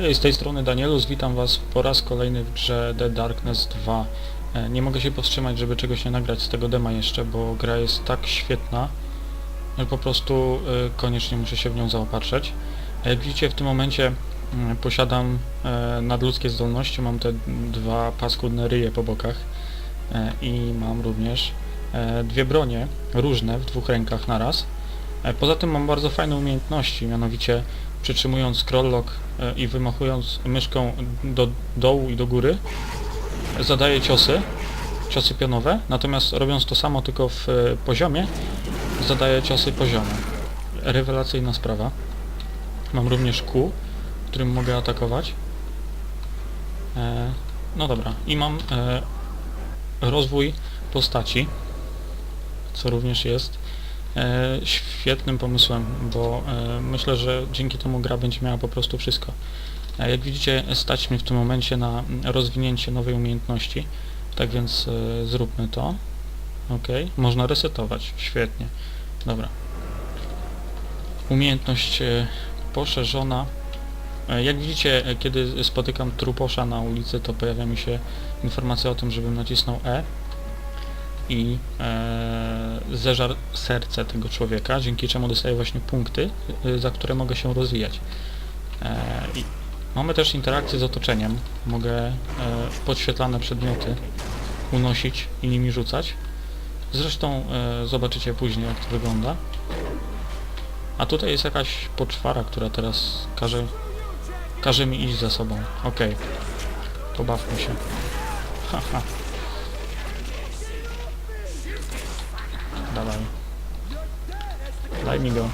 Hej, z tej strony Danielus, witam was po raz kolejny w grze The Darkness 2. E, Nie mogę się powstrzymać, żeby czegoś nie nagrać z tego dema jeszcze, bo gra jest tak świetna, że po prostu e, koniecznie muszę się w nią zaopatrzyć. A Jak widzicie w tym momencie mm, posiadam e, nadludzkie zdolności, mam te dwa paskudne ryje po bokach i mam również dwie bronie różne w dwóch rękach naraz. Poza tym mam bardzo fajne umiejętności, mianowicie przytrzymując scroll lock e, i wymachując myszką do dołu i do góry zadaję ciosy, ciosy pionowe, natomiast robiąc to samo tylko w e, poziomie zadaję ciosy poziome. Rewelacyjna sprawa. Mam również kół, którym mogę atakować. E, no dobra, i mam rozwój postaci, co również jest świetnym pomysłem, bo e, myślę, że dzięki temu gra będzie miała po prostu wszystko. E, jak widzicie, stać mnie w tym momencie na rozwinięcie nowej umiejętności, tak więc e, zróbmy to. Ok, można resetować, świetnie. Dobra. Umiejętność e, poszerzona. E, Jak widzicie, e, kiedy spotykam truposza na ulicy, to pojawia mi się informacja o tym, żebym nacisnął E i e, zeżar serce tego człowieka, dzięki czemu dostaję właśnie punkty, y, za które mogę się rozwijać. E, mamy też interakcję z otoczeniem. Mogę e, podświetlane przedmioty unosić i nimi rzucać. Zresztą e, zobaczycie później jak to wygląda. A tutaj jest jakaś poczwara, która teraz każe, każe mi iść za sobą. Okej. Pobawmy się. Haha. Dawaj. Daj mi go.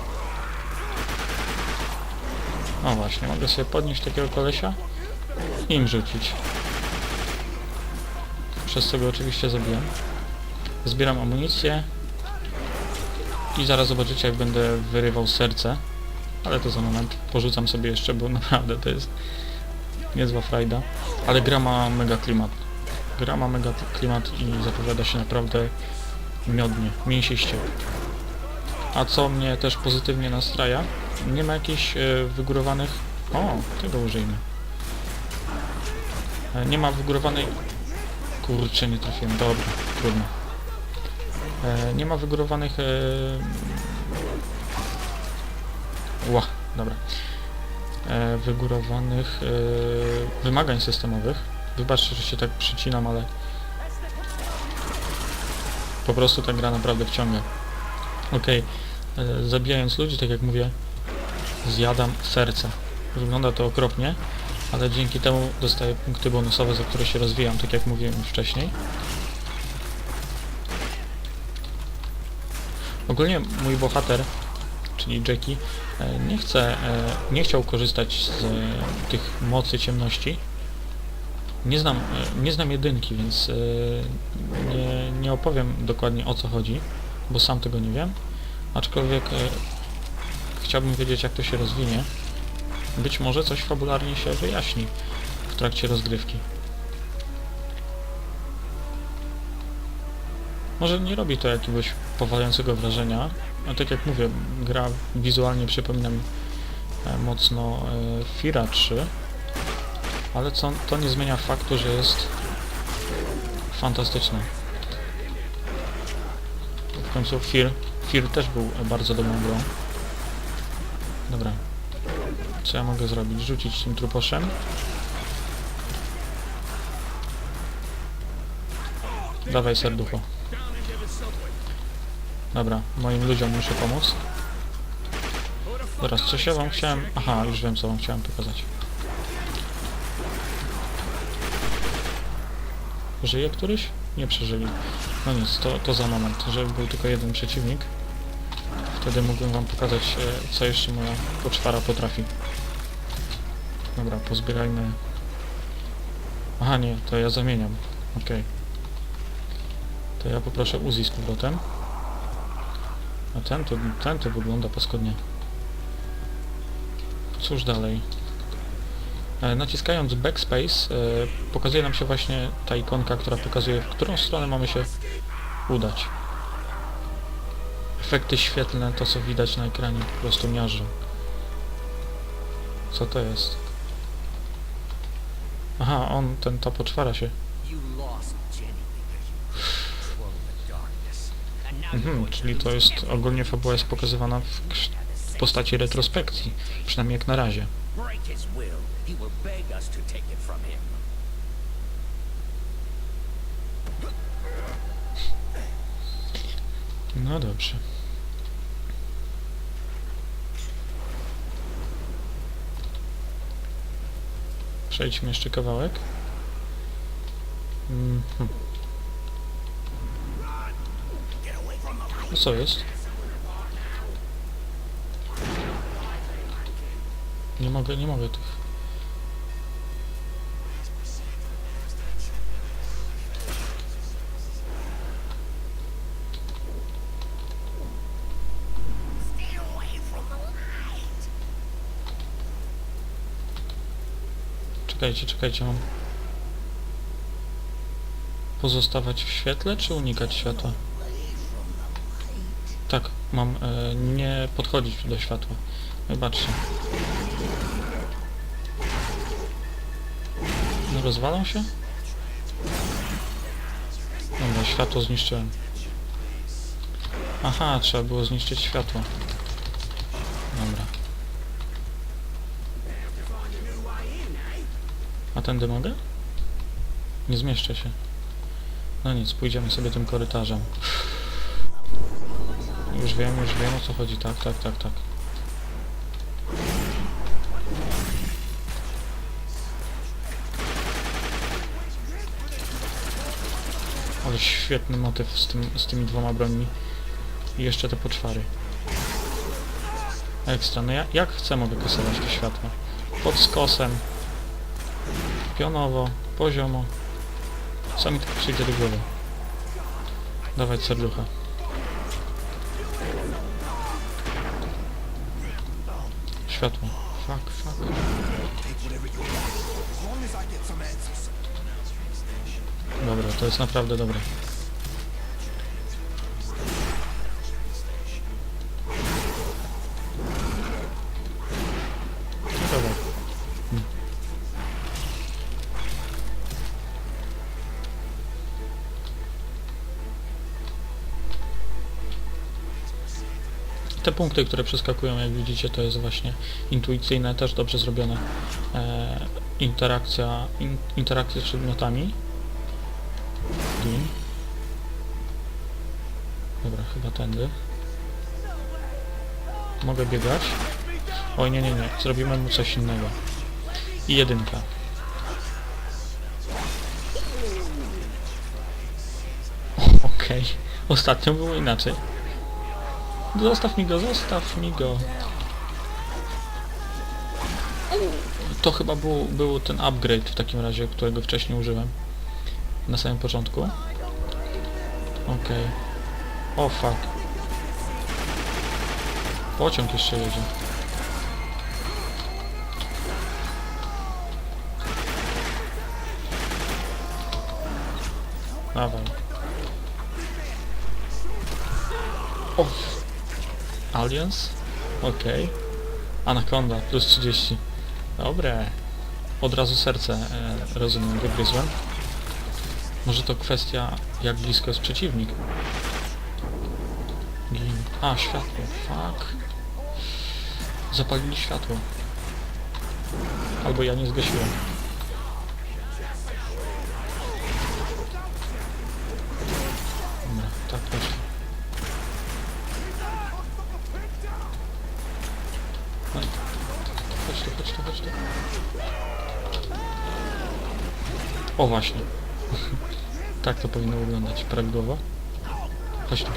O właśnie, mogę sobie podnieść takiego kolesia i im rzucić. Przez co go oczywiście zabiłem. Zbieram amunicję i zaraz zobaczycie jak będę wyrywał serce. Ale to za moment. Porzucam sobie jeszcze, bo naprawdę to jest niezła frajda. Ale gra ma mega klimat. Gra ma mega klimat i zapowiada się naprawdę miodnie, mięsiście. A co mnie też pozytywnie nastraja, nie ma jakichś e, wygórowanych... O, tego użyjmy. E, nie ma wygórowanej... Kurczę, nie trafiłem. Dobra, trudno. E, nie ma wygórowanych... Ła, dobra. Wygórowanych wymagań systemowych. Wybaczcie, że się tak przycinam, ale po prostu ta gra naprawdę wciąga. Okej, e, zabijając ludzi, tak jak mówię, zjadam serce. Wygląda to okropnie, ale dzięki temu dostaję punkty bonusowe, za które się rozwijam, tak jak mówiłem wcześniej. Ogólnie mój bohater, czyli Jackie, e, nie chce, e, nie chciał korzystać z tych mocy ciemności. Nie znam, e, nie znam jedynki, więc e, nie, nie opowiem dokładnie o co chodzi, bo sam tego nie wiem. Aczkolwiek e, chciałbym wiedzieć jak to się rozwinie. Być może coś fabularnie się wyjaśni w trakcie rozgrywki. Może nie robi to jakiegoś powalającego wrażenia, a tak jak mówię, gra wizualnie przypomina mi mocno Fira 3, ale co, to nie zmienia faktu, że jest fantastyczne. W końcu Fear, Fear też był bardzo dobrą grą. Dobra. Co ja mogę zrobić? Rzucić tym truposzem? Dawaj serducho. Dobra, moim ludziom muszę pomóc. Teraz coś ja wam chciałem... Aha, już wiem co wam chciałem pokazać. Żyje któryś? Nie przeżyli. No nic, to, to za moment, żeby był tylko jeden przeciwnik. Wtedy mógłbym wam pokazać, e, co jeszcze moja poczwara potrafi. Dobra, pozbierajmy... Aha, nie, to ja zamieniam. Okej. To ja poproszę Uzi z powrotem. A ten to, ten to wygląda paskudnie. Cóż dalej? E, Naciskając backspace e, pokazuje nam się właśnie ta ikonka, która pokazuje, w którą stronę mamy się udać. Efekty świetlne, to co widać na ekranie, po prostu miażdżą. Co to jest? Aha, on, ten, ta poczwara się. Mhm, czyli to jest, ogólnie fabuła jest pokazywana w, w postaci retrospekcji. Przynajmniej jak na razie. Break his will. He will beg us to take it from him. No dobrze. Przejdźmy jeszcze kawałek. Mhm. No co jest? Nie mogę, nie mogę tych. Czekajcie, czekajcie, mam pozostawać w świetle, czy unikać światła? Tak, mam e, nie podchodzić do światła. Wybaczcie. No rozwalą się? Dobra, światło zniszczyłem. Aha, trzeba było zniszczyć światło. Dobra. A tędy mogę? Nie zmieszczę się. No nic, pójdziemy sobie tym korytarzem. Już wiem, już wiem o co chodzi. Tak, tak, tak, tak. Ale świetny motyw z, tym, z tymi dwoma brońmi. I jeszcze te poczwary. Ekstra. No ja, jak chcę mogę kasować te światła. Pod skosem. Pionowo, poziomo. Co mi tak przyjdzie do głowy? Dawać serducha. Światło. Fuck, fuck. Dobra, to jest naprawdę dobre. Te punkty, które przeskakują, jak widzicie, to jest właśnie intuicyjne, też dobrze zrobione. E, interakcja, in, interakcja z przedmiotami. Dobra, chyba tędy. Mogę biegać. Oj, nie, nie, nie. Zrobimy mu coś innego. I jedynka. Okej. Ostatnio było inaczej. Zostaw mi go, zostaw mi go. To chyba był, był ten upgrade w takim razie, którego wcześniej użyłem. Na samym początku. Okej. O fuck. Pociąg jeszcze jedzie. Dawaj. O. Aliens? Okej. Anaconda, plus 30. Dobre. Od razu serce, e, rozumiem, wygryzłem. Może to kwestia, jak blisko jest przeciwnik. A, światło. Fuck. Zapalili światło. Albo ja nie zgasiłem. Dobra, tak właśnie. No. Chodź tu, chodź tu, chodź tu. O właśnie. tak to powinno wyglądać prawidłowo. Chodź tu.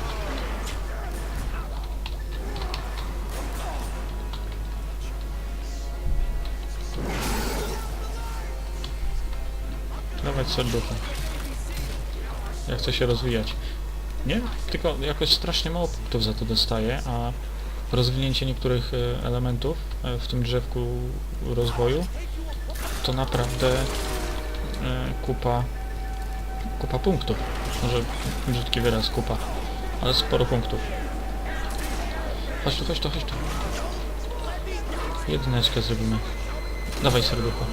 Dawać serducha. Ja chcę się rozwijać. Nie? Tylko jakoś strasznie mało punktów za to dostaję, a rozwinięcie niektórych e, elementów e, w tym drzewku rozwoju to naprawdę e, kupa kupa punktów. Może brzydki wyraz kupa, ale sporo punktów. Chodź tu, chodź tu, chodź tu. Jedyneczkę zrobimy. Dawaj serducho.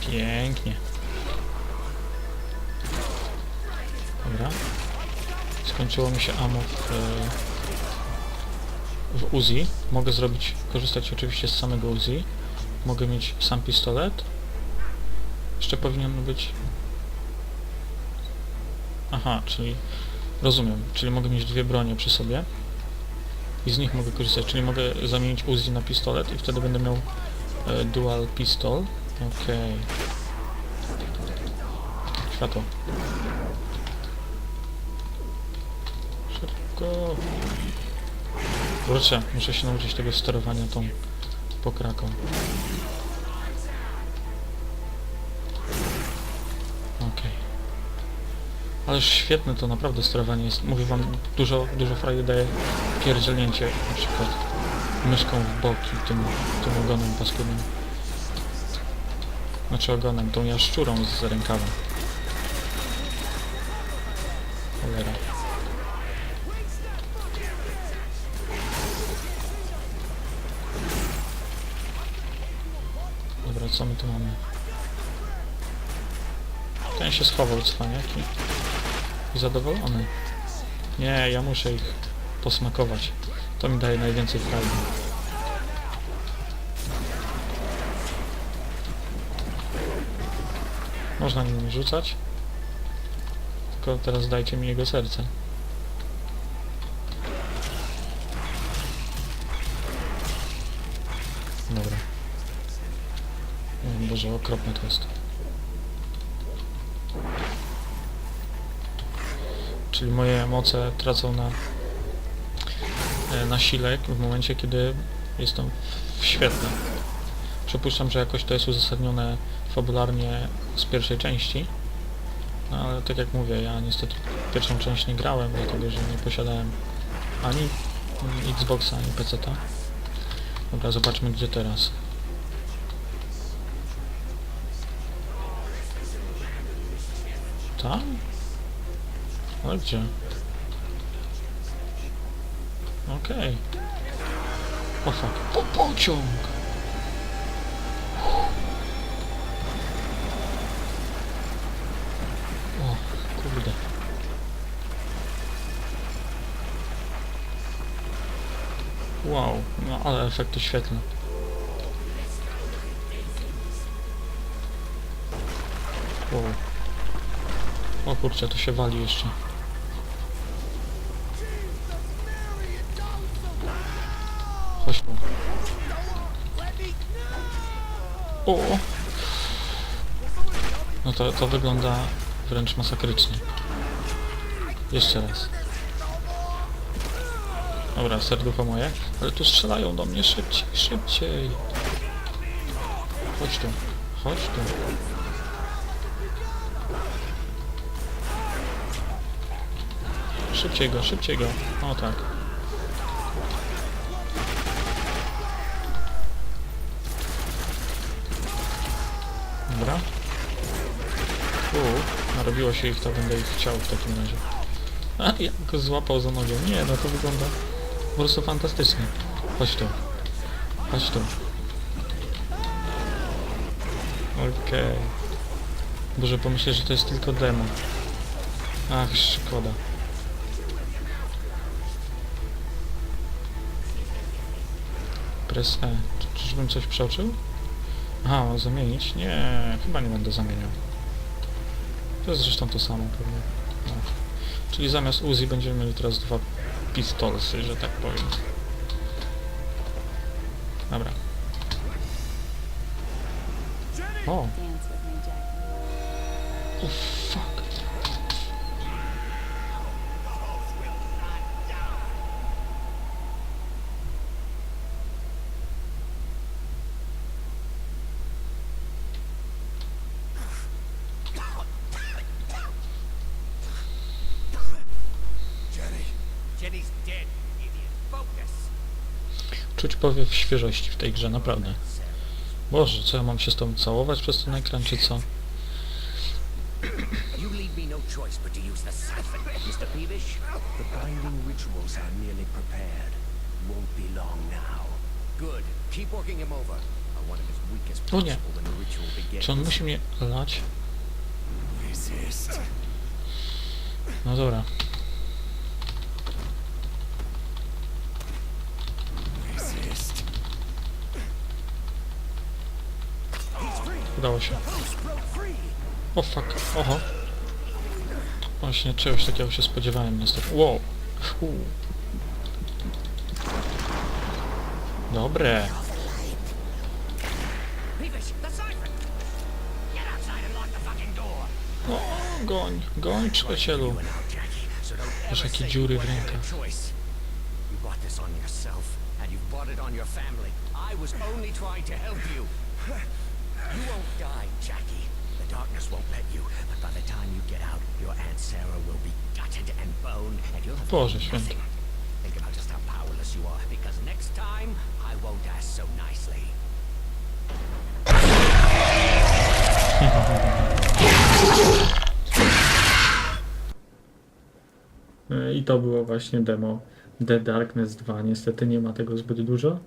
Pięknie. Dobra. Skończyło mi się ammo w, e, w Uzi. Mogę zrobić, korzystać oczywiście z samego Uzi. Mogę mieć sam pistolet. Jeszcze powinien być... Aha, czyli... Rozumiem, czyli mogę mieć dwie bronie przy sobie. I z nich mogę korzystać, czyli mogę zamienić Uzi na pistolet i wtedy będę miał e, dual pistol. Okej. Światło. Szybko. Kurczę, muszę się nauczyć tego sterowania tą pokraką. Ależ świetne to naprawdę sterowanie jest. Mówię wam, dużo, dużo frajdy daje pierdzielnięcie na przykład myszką w boki tym, tym ogonem paskudnym. Znaczy ogonem, tą jaszczurą z rękawa. Cholera. Dobra, co my tu mamy? Ten się schował, cwaniaki. I zadowolony. Nie, ja muszę ich posmakować. To mi daje najwięcej frajdy. Można nim rzucać. Tylko teraz dajcie mi jego serce. Dobra. Boże, okropne to jest. Czyli moje moce tracą na, e, na sile w momencie, kiedy jestem w świetle. Przypuszczam, że jakoś to jest uzasadnione fabularnie z pierwszej części. No ale tak jak mówię, ja niestety pierwszą część nie grałem, dlatego że nie posiadałem ani Xboxa, ani PC-ta. Dobra, zobaczmy gdzie teraz. Tam? Gdzie? Okej. O fuck. Po pociąg! O, kurde. Wow, no ale efekty świetlne. Wow. O kurczę, to się wali jeszcze. Chodź. O! No to, to wygląda wręcz masakrycznie. Jeszcze raz. Dobra, serducho moje. Ale tu strzelają do mnie szybciej, szybciej. Chodź tu. Chodź tu. Szybciej go, szybciej go. O tak. Dobra. U, narobiło się ich, to będę ich chciał w takim razie. A, jak go złapał za nogę. Nie, no to wygląda po prostu fantastycznie. Chodź tu. Chodź tu. Okej. Boże, pomyślę, że to jest tylko demo. Ach, szkoda. Press E. Czy- Czyżbym coś przeoczył? Aha, mam zamienić? Nie, chyba nie będę zamieniał. To jest zresztą to samo pewnie. No. Czyli zamiast Uzi będziemy mieli teraz dwa pistolsy, że tak powiem. Dobra. O, Dance with me, Jackie. oh fuck. Jenny. Jenny's dead, idiot. Focus. Czuć powiew świeżości w tej grze, naprawdę. Boże, co ja mam się z tobą całować przez ten ekran, czy co? You leave me no choice but to use the siphon, Mr. Peevish. The binding rituals are nearly prepared. Won't be long now. Good. Keep working him over. one of as weak as O nie. possible when the ritual begins. Czy on musi mnie lać? Resist. No dobra. Resist. Udało się. O fuck. Oho. Właśnie czegoś takiego się spodziewałem niestety. Wow. Fu. Dobre. O, goń, goń przyjacielu. Masz jakie dziury w rękach. You won't die, Jackie. The darkness won't let you, but by the time you get out, your Aunt Sarah will be gutted and boned, and you'll have Boże nothing. Think about just how powerless you are, because next time, I won't ask so nicely. E, I to było właśnie demo The Darkness 2. Niestety nie ma tego zbyt dużo.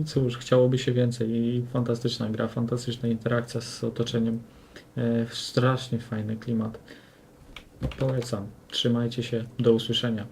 I cóż, chciałoby się więcej. I fantastyczna gra, fantastyczna interakcja z otoczeniem. E, strasznie fajny klimat. Polecam. Trzymajcie się. Do usłyszenia.